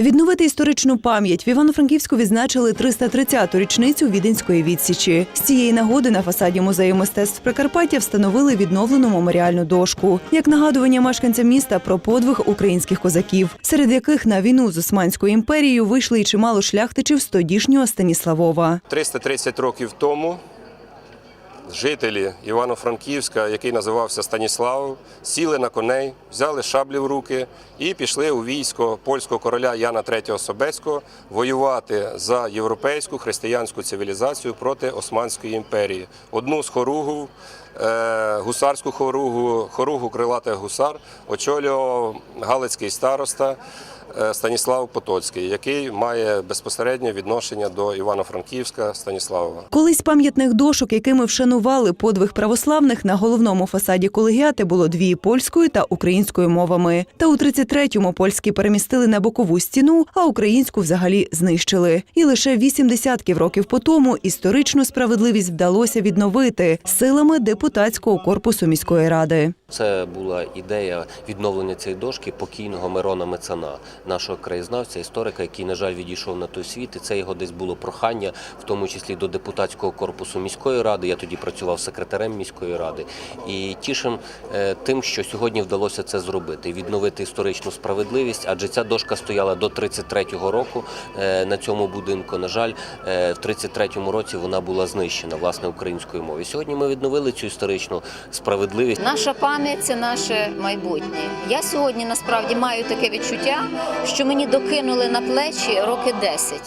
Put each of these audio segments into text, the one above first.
Відновити історичну пам'ять в Івано-Франківську відзначили 330-ту річницю Віденської відсічі. З цієї нагоди на фасаді музею мистецтв Прикарпаття встановили відновлену меморіальну дошку як нагадування мешканцям міста про подвиг українських козаків, серед яких на війну з Османською імперією вийшли й чимало шляхтичів з тодішнього Станіславова. 330 років тому жителі Івано-Франківська, який називався Станіслав, сіли на коней, взяли шаблі в руки і пішли у військо польського короля Яна III Собецького воювати за європейську християнську цивілізацію проти Османської імперії. Одну з хоругів, е, гусарську хоругу, хоругу крилатих гусар очолював галицький староста. е, Станіслав Потоцький, який має безпосереднє відношення до Івано-Франківська Станіславова. Колись пам'ятних дошок, якими вшанували подвиг православних, на головному фасаді колегіати було дві польською та українською мовами. Та у 33-му польські перемістили на бокову стіну, а українську взагалі знищили. І лише вісім десятків років по тому історичну справедливість вдалося відновити силами депутатського корпусу міської ради. Це була ідея відновлення цієї дошки покійного Мирона Мецана, нашого краєзнавця, історика, який, на жаль, відійшов на той світ. І це його десь було прохання, в тому числі до депутатського корпусу міської ради. Я тоді працював секретарем міської ради. І тішим е, тим, що сьогодні вдалося це зробити, відновити історичну справедливість, адже ця дошка стояла до 33-го року е, на цьому будинку. На жаль, е, в 33-му році вона була знищена власне українською мовою. Сьогодні ми відновили цю історичну справедливість. Наша пам'ять це наше майбутнє. Я сьогодні насправді маю таке відчуття, що мені докинули на плечі роки 10.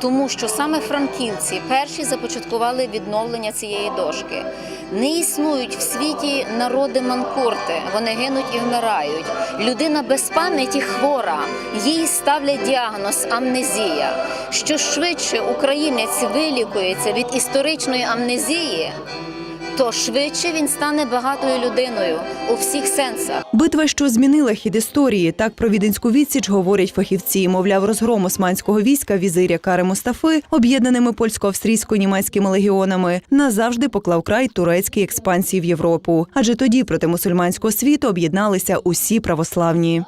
Тому що саме франківці перші започаткували відновлення цієї дошки. Не існують в світі народи манкурти, вони гинуть і вмирають. Людина без пам'яті хвора, їй ставлять діагноз амнезія. Що швидше українець вилікується від історичної амнезії, то швидше він стане багатою людиною у всіх сенсах. Битва, що змінила хід історії, так про віденську відсіч говорять фахівці. Мовляв, розгром османського війська візиря Кари Мустафи, об'єднаними польсько-австрійсько-німецькими легіонами, назавжди поклав край турецькій експансії в Європу. Адже тоді проти мусульманського світу об'єдналися усі православні.